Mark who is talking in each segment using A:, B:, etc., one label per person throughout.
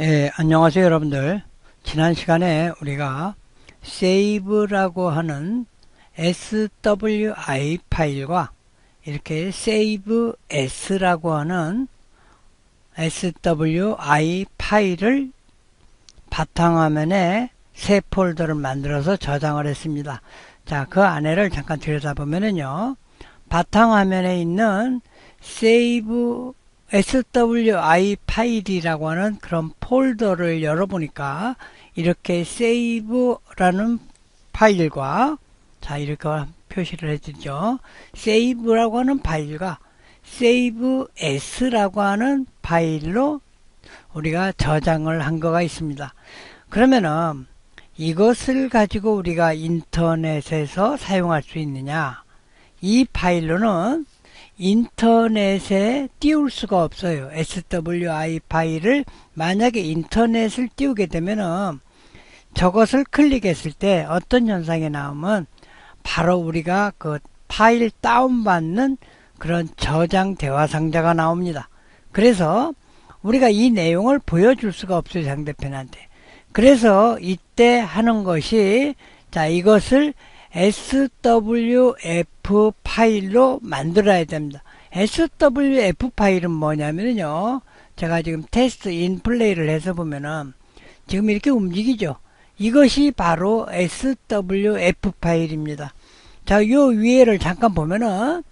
A: 예, 안녕하세요 여러분들. 지난 시간에 우리가 save라고 하는 swi 파일과 이렇게 save s라고 하는 swi 파일을 바탕화면에 새 폴더를 만들어서 저장을 했습니다. 자 그 안에를 잠깐 들여다보면은요. 바탕화면에 있는 save swi 파일이라고 하는 그런 폴더를 열어보니까 이렇게 save라는 파일과 자 이렇게 표시를 해주죠. save라고 하는 파일과 save s라고 하는 파일로 우리가 저장을 한 거가 있습니다. 그러면은 이것을 가지고 우리가 인터넷에서 사용할 수 있느냐 이 파일로는 인터넷에 띄울 수가 없어요. SWI 파일을 만약에 인터넷을 띄우게 되면은 저것을 클릭했을 때 어떤 현상이 나오면 바로 우리가 그 파일 다운받는 그런 저장 대화 상자가 나옵니다. 그래서 우리가 이 내용을 보여줄 수가 없어요. 상대편한테. 그래서 이때 하는 것이 자 이것을 SWF 파일로 만들어야 됩니다. SWF 파일은 뭐냐면요. 제가 지금 테스트 인 플레이를 해서 보면은 지금 이렇게 움직이죠. 이것이 바로 SWF 파일입니다. 자, 요 위에를 잠깐 보면은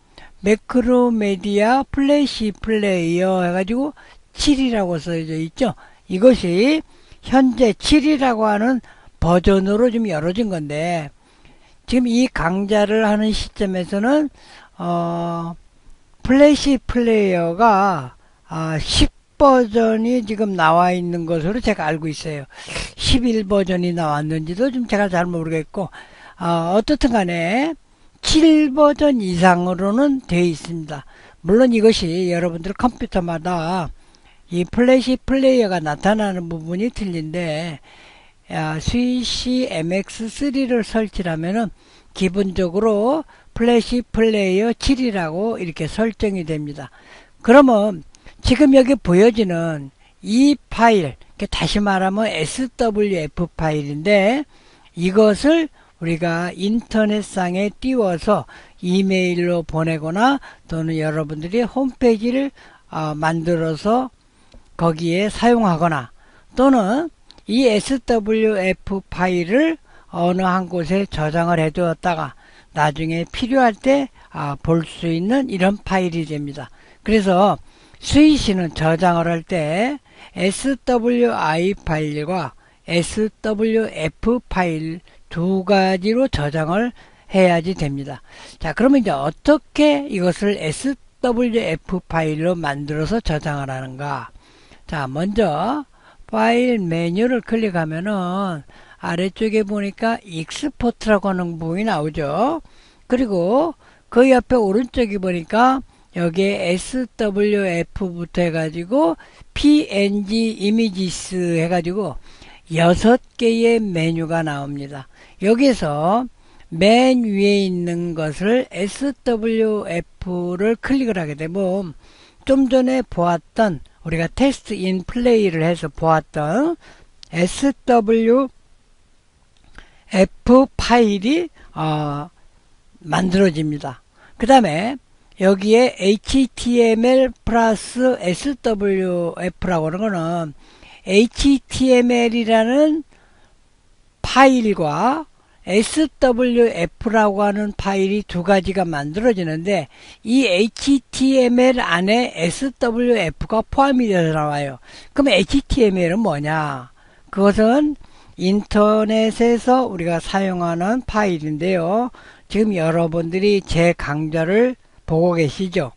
A: 매크로메디아 플래시 플레이어 해가지고 7이라고 써져 있죠. 이것이 현재 7이라고 하는 버전으로 좀 열어진 건데 지금 이 강좌를 하는 시점에서는 어, 플래시 플레이어가 아, 10버전이 지금 나와 있는 것으로 제가 알고 있어요. 11버전이 나왔는지도 좀 제가 잘 모르겠고 어, 어떻든 간에 7버전 이상으로는 되어 있습니다. 물론 이것이 여러분들 컴퓨터마다 이 플래시 플레이어가 나타나는 부분이 틀린데 스위시 MX3를 설치하면은 기본적으로 플래시 플레이어 7이라고 이렇게 설정이 됩니다. 그러면 지금 여기 보여지는 이 파일, 다시 말하면 SWF 파일인데 이것을 우리가 인터넷상에 띄워서 이메일로 보내거나 또는 여러분들이 홈페이지를 어, 만들어서 거기에 사용하거나 또는 이 SWF 파일을 어느 한 곳에 저장을 해 두었다가 나중에 필요할 때 볼수 아, 있는 이런 파일이 됩니다. 그래서 스위시는 저장을 할 때 SWI 파일과 SWF 파일 두 가지로 저장을 해야지 됩니다. 자, 그러면 이제 어떻게 이것을 SWF 파일로 만들어서 저장을 하는가? 자, 먼저 파일 메뉴를 클릭하면은 아래쪽에 보니까 익스포트라고 하는 부분이 나오죠. 그리고 그 옆에 오른쪽에 보니까 여기에 SWF부터 해가지고 PNG 이미지스 해가지고 여섯 개의 메뉴가 나옵니다. 여기서 맨 위에 있는 것을 SWF를 클릭을 하게 되면 좀 전에 보았던 우리가 테스트 인 플레이를 해서 보았던 SWF 파일이 어, 만들어집니다. 그 다음에 여기에 HTML 플러스 SWF라고 하는 거는 HTML이라는 파일과 SWF라고 하는 파일이 두 가지가 만들어지는데 이 HTML 안에 SWF가 포함이 되어 나와요. 그럼 HTML은 뭐냐? 그것은 인터넷에서 우리가 사용하는 파일인데요. 지금 여러분들이 제 강좌를 보고 계시죠?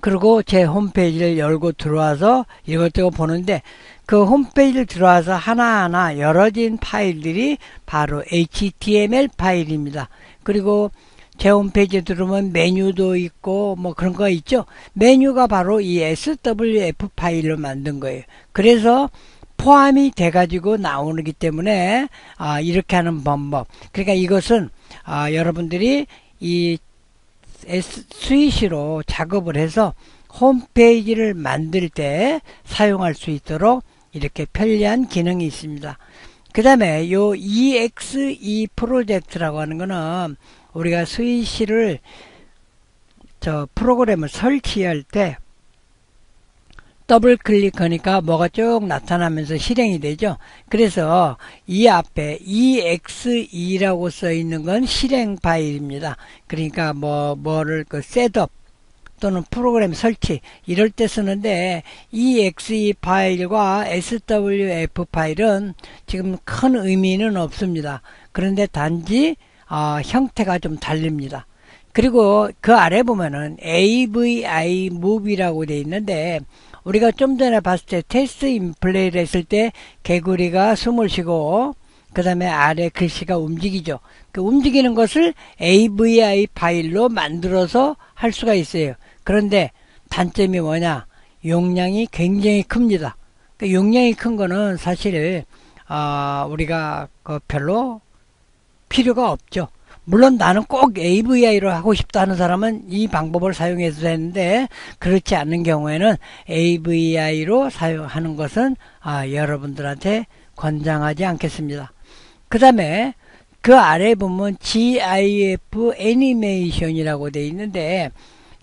A: 그리고 제 홈페이지를 열고 들어와서 이것저것 보는데 그 홈페이지를 들어와서 하나하나 열어진 파일들이 바로 HTML 파일입니다. 그리고 제 홈페이지에 들어오면 메뉴도 있고 뭐 그런 거 있죠. 메뉴가 바로 이 SWF 파일로 만든 거예요. 그래서 포함이 돼 가지고 나오기 때문에 아, 이렇게 하는 방법. 그러니까 이것은 아, 여러분들이 이 S, 스위시로 작업을 해서 홈페이지를 만들 때 사용할 수 있도록 이렇게 편리한 기능이 있습니다. 그 다음에 요 EXE 프로젝트라고 하는 거는 우리가 스위시를 저 프로그램을 설치할 때 더블 클릭하니까 뭐가 쭉 나타나면서 실행이 되죠. 그래서 이 앞에 EXE라고 써 있는 건 실행 파일입니다. 그러니까 뭐 뭐를 그 셋업 또는 프로그램 설치 이럴 때 쓰는데 exe 파일과 swf 파일은 지금 큰 의미는 없습니다. 그런데 단지 어, 형태가 좀 다릅니다. 그리고 그 아래 보면은 AVI mov이라고 되어 있는데 우리가 좀 전에 봤을 때 테스트 인플레이를 했을 때 개구리가 숨을 쉬고 그 다음에 아래 글씨가 움직이죠. 그 움직이는 것을 AVI 파일로 만들어서 할 수가 있어요. 그런데 단점이 뭐냐? 용량이 굉장히 큽니다. 그 용량이 큰 거는 사실 어, 우리가 그 별로 필요가 없죠. 물론 나는 꼭 AVI로 하고 싶다 하는 사람은 이 방법을 사용해도 되는데 그렇지 않는 경우에는 AVI로 사용하는 것은 아, 여러분들한테 권장하지 않겠습니다. 그 다음에 그 아래 보면 GIF 애니메이션이라고 되어 있는데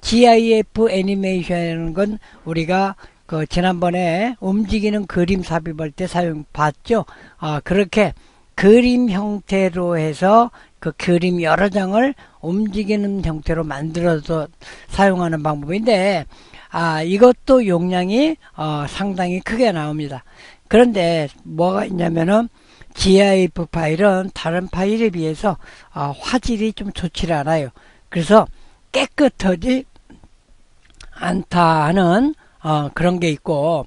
A: GIF 애니메이션이라는 건 우리가 그 지난번에 움직이는 그림 삽입할 때 사용 봤죠. 아, 그렇게 그림 형태로 해서 그 그림 여러 장을 움직이는 형태로 만들어서 사용하는 방법인데 아 이것도 용량이 어, 상당히 크게 나옵니다. 그런데 뭐가 있냐면은 GIF 파일은 다른 파일에 비해서 어, 화질이 좀 좋지 않아요. 그래서 깨끗하지 않다 하는 어, 그런 게 있고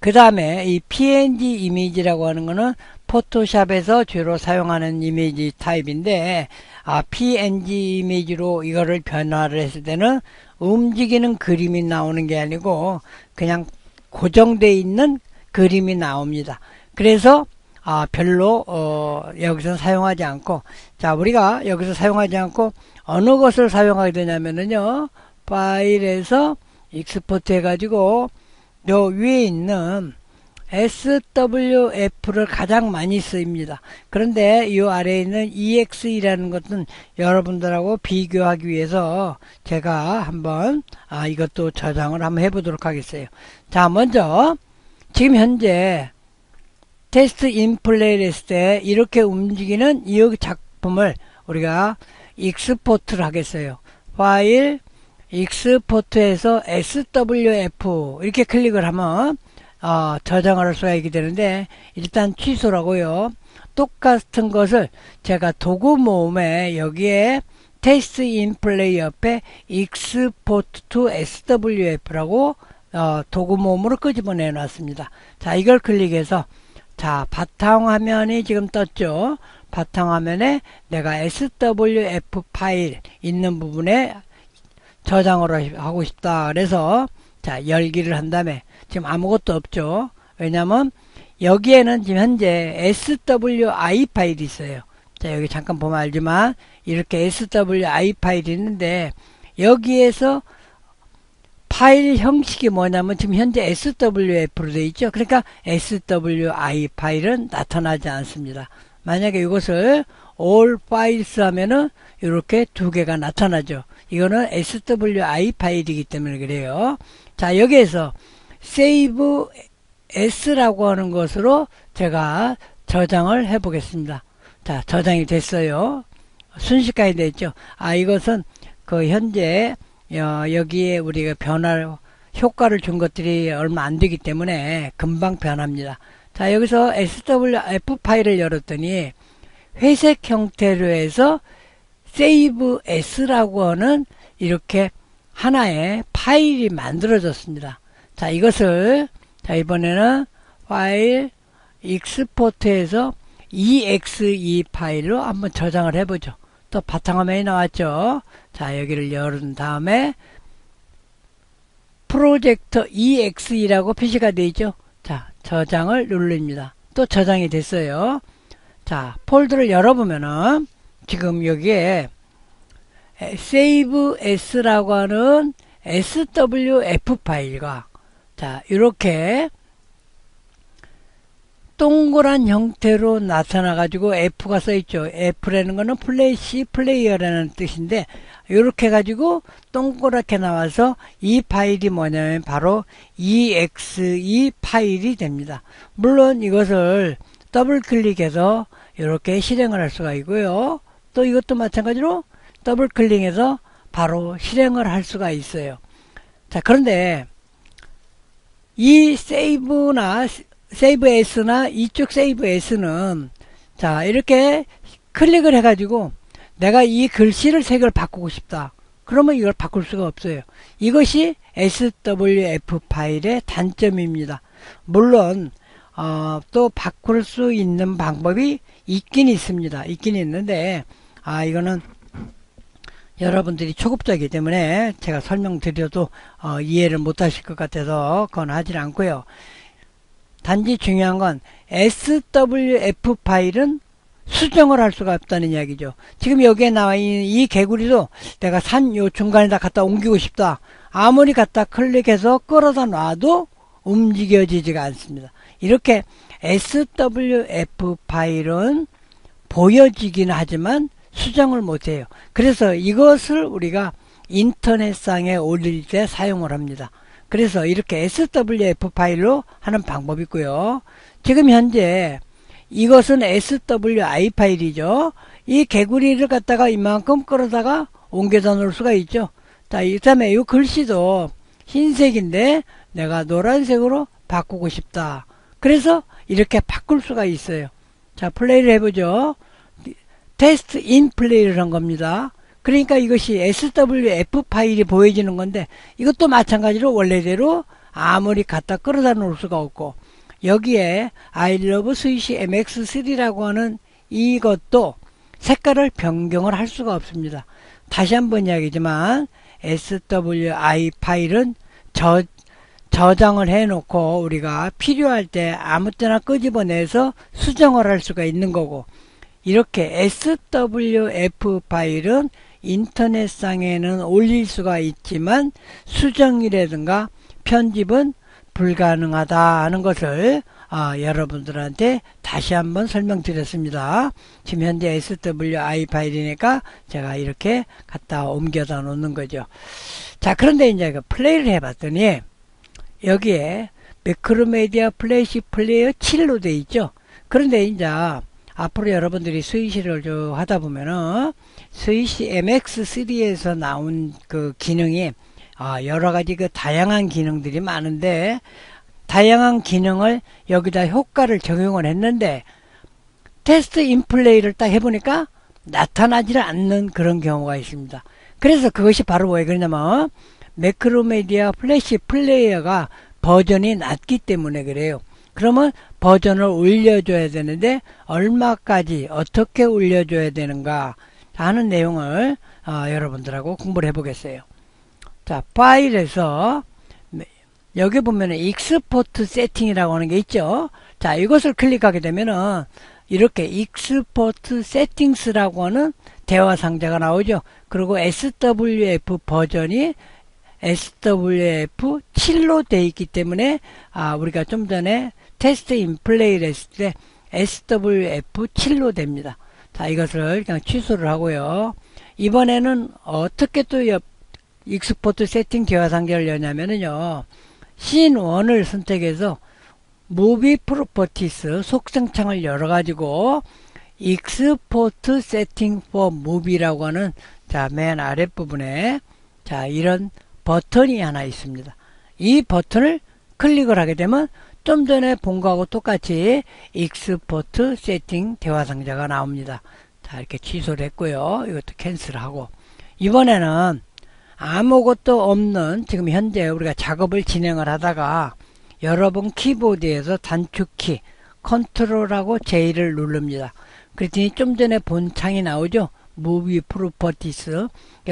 A: 그 다음에 이 PNG 이미지라고 하는 거는 포토샵에서 주로 사용하는 이미지 타입인데 아, PNG 이미지로 이거를 변화를 했을 때는 움직이는 그림이 나오는 게 아니고 그냥 고정되어 있는 그림이 나옵니다. 그래서 아, 별로 어, 여기서 사용하지 않고 자 우리가 여기서 사용하지 않고 어느 것을 사용하게 되냐면은요 파일에서 익스포트 해가지고 요 위에 있는 SWF를 가장 많이 쓰입니다. 그런데 이 아래에 있는 EX이라는 것은 여러분들하고 비교하기 위해서 제가 한번 아, 이것도 저장을 한번 해보도록 하겠어요. 자 먼저 지금 현재 테스트 인플레이를 했을 때 이렇게 움직이는 이 작품을 우리가 익스포트를 하겠어요. 파일 익스포트에서 SWF 이렇게 클릭을 하면 어, 저장을 있게 되는데 일단 취소라고요. 똑같은 것을 제가 도구 모음에 여기에 테스트 인 플레이 옆에 export to swf라고 어, 도구 모음으로 끄집어내 놨습니다. 자 이걸 클릭해서 자 바탕화면이 지금 떴죠. 바탕화면에 내가 swf 파일 있는 부분에 저장을 하고 싶다. 그래서 자 열기를 한 다음에 지금 아무것도 없죠. 왜냐면 여기에는 지금 현재 SWI 파일이 있어요. 자 여기 잠깐 보면 알지만 이렇게 SWI 파일이 있는데 여기에서 파일 형식이 뭐냐면 지금 현재 SWF로 되어 있죠. 그러니까 SWI 파일은 나타나지 않습니다. 만약에 이것을 all files 하면은 이렇게 두 개가 나타나죠. 이거는 SWI 파일이기 때문에 그래요. 자 여기에서 save s라고 하는 것으로 제가 저장을 해 보겠습니다. 자, 저장이 됐어요. 순식간에 됐죠. 아, 이것은 그 현재 어, 여기에 우리가 변화를 효과를 준 것들이 얼마 안 되기 때문에 금방 변합니다. 자, 여기서 swf 파일을 열었더니 회색 형태로 해서 save s라고 하는 이렇게 하나의 파일이 만들어졌습니다. 자, 이것을, 자, 이번에는 파일 익스포트에서 exe 파일로 한번 저장을 해보죠. 또 바탕화면이 나왔죠. 자, 여기를 열은 다음에 프로젝터 exe라고 표시가 되어 있죠. 자, 저장을 누릅니다. 또 저장이 됐어요. 자, 폴더를 열어보면은 지금 여기에 save s라고 하는 swf 파일과 자 이렇게 동그란 형태로 나타나 가지고 F가 써 있죠. F라는 거는 플래시 플레이어라는 뜻인데 이렇게 가지고 동그랗게 나와서 이 파일이 뭐냐면 바로 exe 파일이 됩니다. 물론 이것을 더블 클릭해서 이렇게 실행을 할 수가 있고요. 또 이것도 마찬가지로 더블 클릭해서 바로 실행을 할 수가 있어요. 자, 그런데 이 세이브나 세이브 S나 이쪽 세이브 S는 자 이렇게 클릭을 해 가지고 내가 이 글씨를 색을 바꾸고 싶다. 그러면 이걸 바꿀 수가 없어요. 이것이 SWF 파일의 단점입니다. 물론 어, 또 바꿀 수 있는 방법이 있긴 있습니다. 있긴 있는데 아 이거는 여러분들이 초급자이기 때문에 제가 설명드려도 어, 이해를 못하실 것 같아서 그건 하질 않고요. 단지 중요한 건 SWF 파일은 수정을 할 수가 없다는 이야기죠. 지금 여기에 나와 있는 이 개구리도 내가 산 요 중간에다 갖다 옮기고 싶다. 아무리 갖다 클릭해서 끌어다 놔도 움직여지지가 않습니다. 이렇게 SWF 파일은 보여지긴 하지만 수정을 못해요. 그래서 이것을 우리가 인터넷상에 올릴 때 사용을 합니다. 그래서 이렇게 SWF 파일로 하는 방법이 있고요. 지금 현재 이것은 SWI 파일이죠. 이 개구리를 갖다가 이만큼 끌어다가 옮겨다 놓을 수가 있죠. 자, 이 다음에 이 글씨도 흰색인데 내가 노란색으로 바꾸고 싶다. 그래서 이렇게 바꿀 수가 있어요. 자, 플레이를 해보죠. 테스트 인 플레이를 한 겁니다. 그러니까 이것이 SWF 파일이 보여지는 건데 이것도 마찬가지로 원래대로 아무리 갖다 끌어다 놓을 수가 없고 여기에 love 스위시 MX3라고 하는 이것도 색깔을 변경을 할 수가 없습니다. 다시 한번 이야기지만 SWI 파일은 저, 저장을 해 놓고 우리가 필요할 때 아무 때나 끄집어내서 수정을 할 수가 있는 거고 이렇게 SWF 파일은 인터넷상에는 올릴 수가 있지만 수정이라든가 편집은 불가능하다 하는 것을 아, 여러분들한테 다시 한번 설명드렸습니다. 지금 현재 SWI 파일이니까 제가 이렇게 갖다 옮겨다 놓는 거죠. 자, 그런데 이제 그 플레이를 해봤더니 여기에 매크로메디아 플래시 플레이어 7로 돼 있죠. 그런데 이제 앞으로 여러분들이 스위시를 하다 보면은 스위시 MX3에서 나온 그 기능이 아, 여러 가지 그 다양한 기능들이 많은데 다양한 기능을 여기다 효과를 적용을 했는데 테스트 인플레이를 딱 해보니까 나타나지 않는 그런 경우가 있습니다. 그래서 그것이 바로 왜 그러냐면 매크로메디아 플래시 플레이어가 버전이 낮기 때문에 그래요. 그러면 버전을 올려줘야 되는데 얼마까지 어떻게 올려줘야 되는가 하는 내용을 어, 여러분들하고 공부를 해보겠어요. 자, 파일에서 여기 보면은 익스포트 세팅이라고 하는 게 있죠. 자, 이것을 클릭하게 되면은 이렇게 익스포트 세팅스라고 하는 대화 상자가 나오죠. 그리고 SWF 버전이 SWF 7로 되어 있기 때문에 아, 우리가 좀 전에 테스트 인플레이를 했을 때 SWF 7로 됩니다. 자, 이것을 그냥 취소를 하고요. 이번에는 어떻게 또 익스포트 세팅 대화 상자를 여냐면은요. 씬 1을 선택해서 무비 프로퍼티스 속성창을 열어가지고 익스포트 세팅 포 무비라고 하는 자, 맨 아랫부분에 자, 이런 버튼이 하나 있습니다. 이 버튼을 클릭을 하게 되면 좀 전에 본 거하고 똑같이 익스포트 세팅 대화 상자가 나옵니다. 자, 이렇게 취소를 했고요. 이것도 캔슬하고 이번에는 아무것도 없는 지금 현재 우리가 작업을 진행을 하다가 여러분 키보드에서 단축키 컨트롤하고 J를 누릅니다. 그랬더니 좀 전에 본 창이 나오죠. 무비 프로퍼티스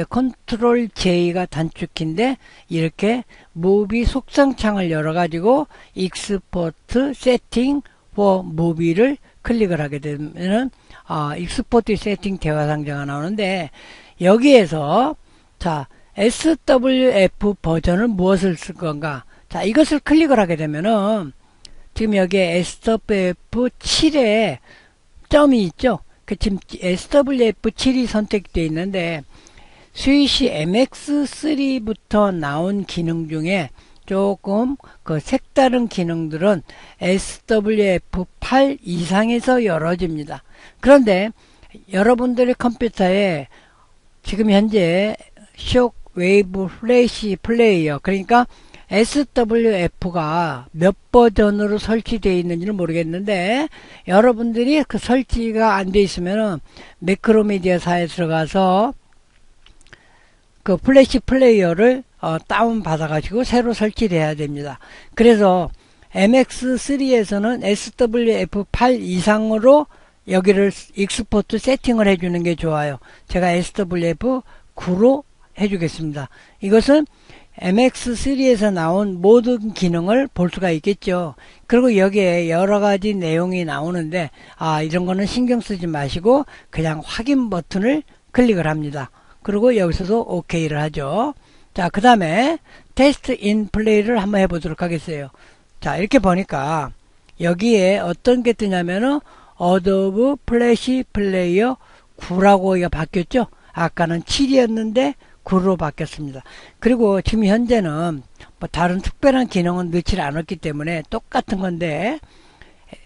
A: 컨트롤 J가 단축키인데 이렇게 무비 속성창을 열어가지고 익스포트 세팅 for 무비를 클릭을 하게 되면은 아, 익스포트 세팅 대화 상자가 나오는데 여기에서 자 SWF 버전은 무엇을 쓸 건가? 자 이것을 클릭을 하게 되면은 지금 여기에 SWF7에 점이 있죠. 그 지금 SWF7이 선택되어 있는데 스위시 MX3부터 나온 기능 중에 조금 그 색다른 기능들은 SWF8 이상에서 열어집니다. 그런데 여러분들의 컴퓨터에 지금 현재 쇼 웨이브 플래시 플레이어 그러니까 SWF가 몇 버전으로 설치되어 있는지는 모르겠는데 여러분들이 그 설치가 안 돼 있으면 매크로미디어사에 들어가서 그 플래시 플레이어를 어, 다운 받아 가지고 새로 설치를 해야 됩니다. 그래서 MX3에서는 SWF8 이상으로 여기를 익스포트 세팅을 해주는 게 좋아요. 제가 SWF9로 해주겠습니다 이것은 MX3에서 나온 모든 기능을 볼 수가 있겠죠. 그리고 여기에 여러 가지 내용이 나오는데 아 이런 거는 신경 쓰지 마시고 그냥 확인 버튼을 클릭을 합니다. 그리고 여기서도 OK를 하죠. 자, 그 다음에 테스트 인 플레이를 한번 해보도록 하겠어요. 자, 이렇게 보니까 여기에 어떤 게 뜨냐면은 어도브 플래시 플레이어 9라고 바뀌었죠. 아까는 7이었는데 9로 바뀌었습니다. 그리고 지금 현재는 뭐 다른 특별한 기능은 넣지 않았기 때문에 똑같은 건데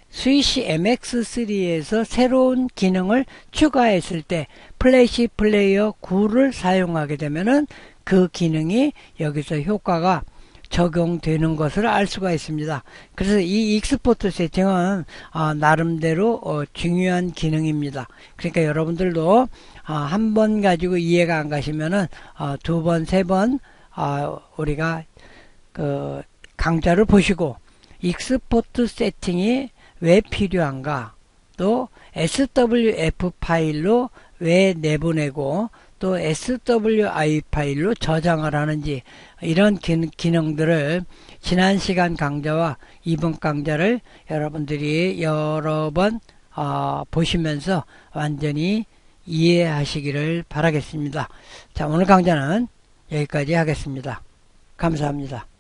A: 스위시 MX3에서 새로운 기능을 추가했을 때 플래시 플레이어 9를 사용하게 되면은 그 기능이 여기서 효과가 적용되는 것을 알 수가 있습니다. 그래서 이 익스포트 세팅은 어, 나름대로 어, 중요한 기능입니다. 그러니까 여러분들도 어, 한 번 가지고 이해가 안 가시면은 어, 두 번, 세번 어, 우리가 그 강좌를 보시고 익스포트 세팅이 왜 필요한가 또 SWF 파일로 왜 내보내고 또 SWI 파일로 저장을 하는지 이런 기능들을 지난 시간 강좌와 이번 강좌를 여러분들이 여러 번 어, 보시면서 완전히 이해하시기를 바라겠습니다. 자 오늘 강좌는 여기까지 하겠습니다. 감사합니다.